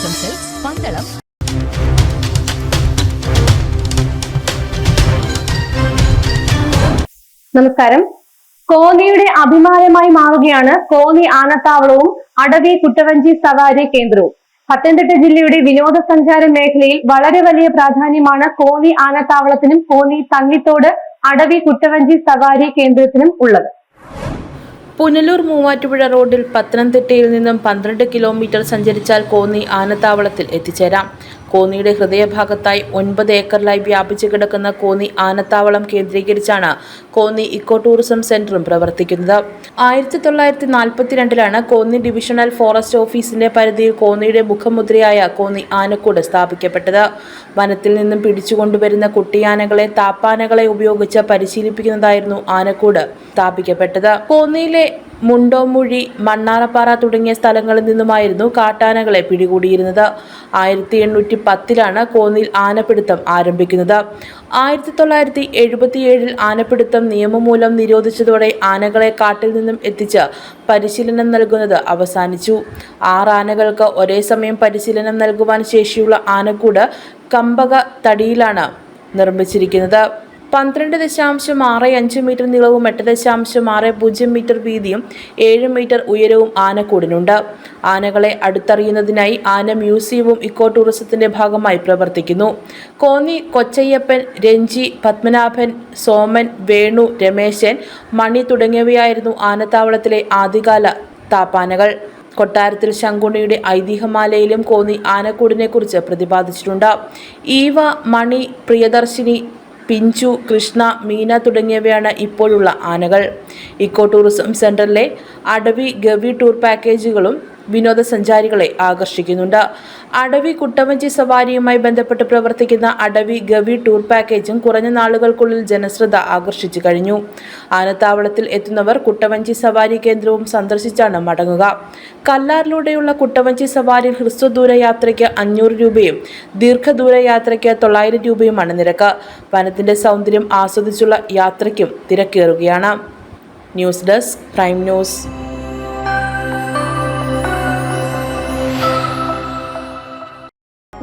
Cells Pandalam. നമസ്കാരം. കോന്നിയുടെ അഭിമാനമായി മാറുകയാണ് കോന്നി ആനത്താവളവും അടവി കുട്ടവഞ്ചി സവാരി കേന്ദ്രവും. പത്തനംതിട്ട ജില്ലയുടെ വിനോദസഞ്ചാര മേഖലയിൽ വളരെ വലിയ പ്രാധാന്യമാണ് കോന്നി ആനത്താവളത്തിനും കോന്നി തന്നിത്തോട് അടവി കുട്ടവഞ്ചി സവാരി കേന്ദ്രത്തിനും ഉള്ളത്. പുനലൂർ മൂവാറ്റുപുഴ റോഡിൽ പത്തനംതിട്ടയിൽ നിന്നും പന്ത്രണ്ട് കിലോമീറ്റർ സഞ്ചരിച്ചാൽ കോന്നി ആനത്താവളത്തിൽ എത്തിച്ചേരാം. കോന്നിയുടെ ഹൃദയഭാഗത്തായി ഒൻപത് ഏക്കറിലായി വ്യാപിച്ചു കിടക്കുന്ന കോന്നി ആനത്താവളം കേന്ദ്രീകരിച്ചാണ് കോന്നി ഇക്കോ ടൂറിസം സെന്ററും പ്രവർത്തിക്കുന്നത്. ആയിരത്തി തൊള്ളായിരത്തി നാൽപ്പത്തിരണ്ടിലാണ് കോന്നി ഡിവിഷണൽ ഫോറസ്റ്റ് ഓഫീസിന്റെ പരിധിയിൽ കോന്നിയുടെ മുഖമുദ്രയായ കോന്നി ആനക്കൂട് സ്ഥാപിക്കപ്പെട്ടത്. വനത്തിൽ നിന്നും പിടിച്ചുകൊണ്ടുവരുന്ന കുട്ടിയാനകളെ താപ്പാനകളെ ഉപയോഗിച്ച് പരിശീലിപ്പിക്കുന്നതായിരുന്നു ആനക്കൂട് സ്ഥാപിക്കപ്പെട്ടത്. കോന്നിയിലെ മുണ്ടോമുഴി മണ്ണാറപ്പാറ തുടങ്ങിയ സ്ഥലങ്ങളിൽ നിന്നുമായിരുന്നു കാട്ടാനകളെ പിടികൂടിയിരുന്നത്. ആയിരത്തി എണ്ണൂറ്റി പത്തിലാണ് കോന്നിയിൽ ആനപ്പിടുത്തം ആരംഭിക്കുന്നത്. ആയിരത്തി തൊള്ളായിരത്തി എഴുപത്തിയേഴിൽ ആനപ്പിടുത്തം നിയമമൂലം നിരോധിച്ചതോടെ ആനകളെ കാട്ടിൽ നിന്നും എത്തിച്ച് പരിശീലനം നൽകുന്നത് അവസാനിച്ചു. ആറ് ആനകൾക്ക് ഒരേ സമയം പരിശീലനം നൽകുവാൻ ശേഷിയുള്ള ആനക്കൂട് കമ്പക തടിയിലാണ് നിർമ്മിച്ചിരിക്കുന്നത്. പന്ത്രണ്ട് ദശാംശം ആറ് അഞ്ച് മീറ്റർ നീളവും എട്ട് ദശാംശം ആറ് പൂജ്യം മീറ്റർ വീതിയും ഏഴ് മീറ്റർ ഉയരവും ആനക്കൂടിനുണ്ട്. ആനകളെ അടുത്തറിയുന്നതിനായി ആന മ്യൂസിയവും ഇക്കോ ടൂറിസത്തിന്റെ ഭാഗമായി പ്രവർത്തിക്കുന്നു. കോന്നി കൊച്ചയ്യപ്പൻ രഞ്ജി പത്മനാഭൻ സോമൻ വേണു രമേശൻ മണി തുടങ്ങിയവയായിരുന്നു ആനത്താവളത്തിലെ ആദ്യകാല താപ്പാനകൾ. കൊട്ടാരത്തിൽ ശങ്കുണ്ണിയുടെ ഐതിഹ്യമാലയിലും കോന്നി ആനക്കൂടിനെക്കുറിച്ച് പ്രതിപാദിച്ചിട്ടുണ്ട്. ഈവ മണി പ്രിയദർശിനി പിഞ്ചു കൃഷ്ണ മീന തുടങ്ങിയവയാണ് ഇപ്പോഴുള്ള ആനകൾ. ഇക്കോ ടൂറിസം സെന്ററിലെ അടവി ഗവി ടൂർ പാക്കേജുകളും വിനോദസഞ്ചാരികളെ ആകർഷിക്കുന്നുണ്ട്. അടവി കുട്ടവഞ്ചി സവാരിയുമായി ബന്ധപ്പെട്ട് പ്രവർത്തിക്കുന്ന അടവി ഗവി ടൂർ പാക്കേജും കുറഞ്ഞ നാളുകൾക്കുള്ളിൽ ജനശ്രദ്ധ ആകർഷിച്ചു കഴിഞ്ഞു. ആനത്താവളത്തിൽ എത്തുന്നവർ കുട്ടവഞ്ചി സവാരി കേന്ദ്രവും സന്ദർശിച്ചാണ് മടങ്ങുക. കല്ലാറിലൂടെയുള്ള കുട്ടവഞ്ചി സവാരി ഹ്രസ്വദൂര യാത്രയ്ക്ക് അഞ്ഞൂറ് രൂപയും ദീർഘദൂര യാത്രയ്ക്ക് തൊള്ളായിരം രൂപയുമാണ് നിരക്ക്. വനത്തിന്റെ സൗന്ദര്യം ആസ്വദിച്ചുള്ള യാത്രയ്ക്കും തിരക്കേറുകയാണ്. News desk prime news.